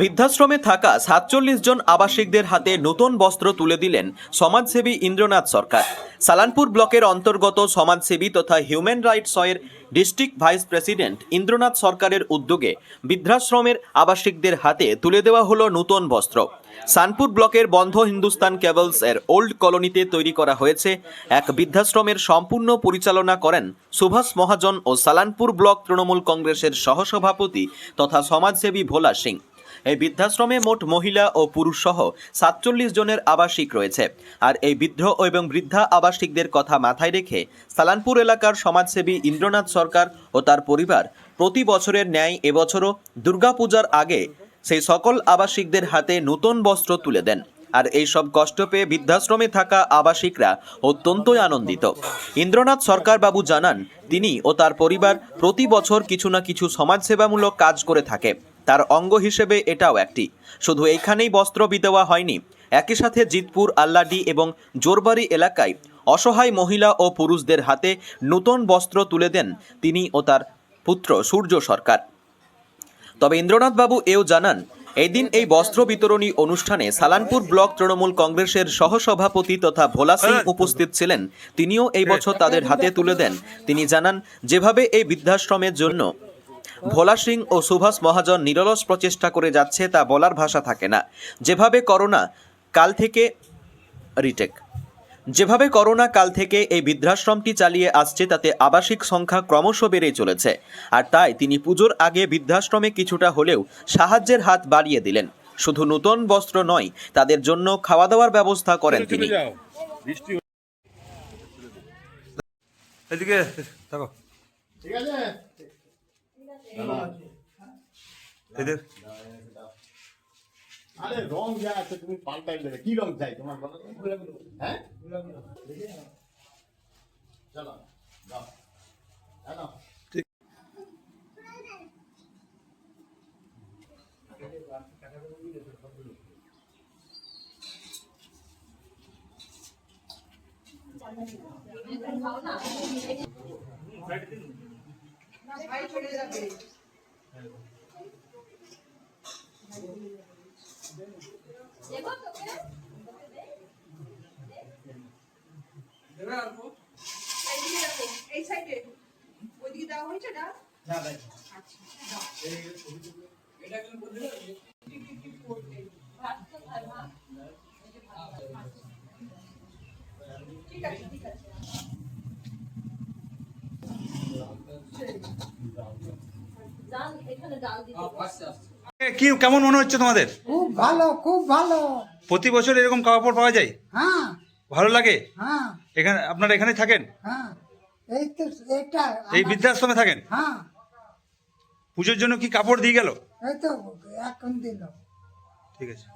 বৃদ্ধাশ্রমে থাকা সাতচল্লিশ জন আবাসিকদের হাতে নতুন বস্ত্র তুলে দিলেন সমাজসেবী ইন্দ্রনাথ সরকার। সালানপুর ব্লকের অন্তর্গত সমাজসেবী তথা হিউম্যান রাইটস এর ডিস্ট্রিক্ট ভাইস প্রেসিডেন্ট ইন্দ্রনাথ সরকারের উদ্যোগে বৃদ্ধাশ্রমের আবাসিকদের হাতে তুলে দেওয়া হলো নতুন বস্ত্র। সানপুর ব্লকের বন্ধ হিন্দুস্তান কেবলস এর ওল্ড কলোনিতে তৈরি করা হয়েছে এক বৃদ্ধাশ্রমের সম্পূর্ণ পরিচালনা করেন সুভাষ মহাজন ও সালানপুর ব্লক তৃণমূল কংগ্রেসের সহসভাপতি তথা সমাজসেবী ভোলা সিং। এই বৃদ্ধাশ্রমে মোট মহিলা ও পুরুষ সহ সাতচল্লিশ জনের আবাসিক রয়েছে। আর এই বৃদ্ধ এবং বৃদ্ধা আবাসিকদের কথা মাথায় রেখে সালানপুর এলাকার সমাজসেবী ইন্দ্রনাথ সরকার ও তার পরিবার প্রতি বছরের ন্যায় এবছরও দুর্গাপূজার আগে সেই সকল আবাসিকদের হাতে নতুন বস্ত্র তুলে দেন। আর এই সব কষ্ট পেয়ে বৃদ্ধাশ্রমে থাকা আবাসিকরা অত্যন্তই আনন্দিত। ইন্দ্রনাথ সরকার বাবু জানান, তিনি ও তার পরিবার প্রতি বছর কিছু না কিছু সমাজসেবামূলক কাজ করে থাকে। তার অঙ্গ হিসেবে এটাও একটি। শুধু এইখানেই বস্ত্র বিদেওয়া হয়নি। একই সাথে জিতপুর, আল্লাডি এবং জোরবাড়ি এলাকায় অসহায় মহিলা ও পুরুষদের হাতে নতুন বস্ত্র তুলে দেন তিনি ও তার পুত্র সূর্য সরকার। তবে ইন্দ্রনাথ বাবু এও জানান, এদিন এই বস্ত্র বিতরণী অনুষ্ঠানে সালানপুর ব্লক তৃণমূল কংগ্রেসের সহসভাপতি তথা ভোলা সিং উপস্থিত ছিলেন। তিনিও এই বছর তাদের হাতে তুলে দেন। তিনি জানান, যেভাবে এই বৃদ্ধাশ্রমের জন্য ভোলা সিং ও সুভাষ মহাজন নিরলস প্রচেষ্টা করে যাচ্ছে তা বলার ভাষা থাকে না। যেভাবে করোনা কাল থেকে রিটেক। যেভাবে করোনা কাল থেকে এই বৃদ্ধাশ্রমটি চালিয়ে আসছে তাতে আবাসিক সংখ্যা ক্রমশ বেড়ে চলেছে। আর তাই তিনি পুজোর আগে বৃদ্ধাশ্রমে কিছুটা হলেও সাহায্যের হাত বাড়িয়ে দিলেন। শুধু নতুন বস্ত্র নয় তাদের জন্য খাওয়া দাওয়ার ব্যবস্থা করেন তিনি। এদিকে থাকো ঠিক আছে? এদের আরে রং যা আছে তুমি পাল্টাই দেবে কি রং চাই তোমার বলো তো? হ্যাঁ চলো রাখো, এই সাইডে ওইদিকে দেওয়া হয়েছে না আচ্ছা, দাও। ঠিক আছে ঠিক আছে ডাল এখানে ডাল দিতে এ, কি কেমন মনে হচ্ছে তোমাদের? খুব ভালো খুব ভালো। প্রতি বছর এরকম কাপড় পাওয়া যায়? হ্যাঁ। ভালো লাগে? হ্যাঁ। এখানে আপনারা এখানে থাকেন? হ্যাঁ। এই তো এটা এই বৃদ্ধাশ্রমে থাকেন? হ্যাঁ। পুজোর জন্য কি কাপড় দিয়ে গেল? এই তো এখন দিল। ঠিক আছে।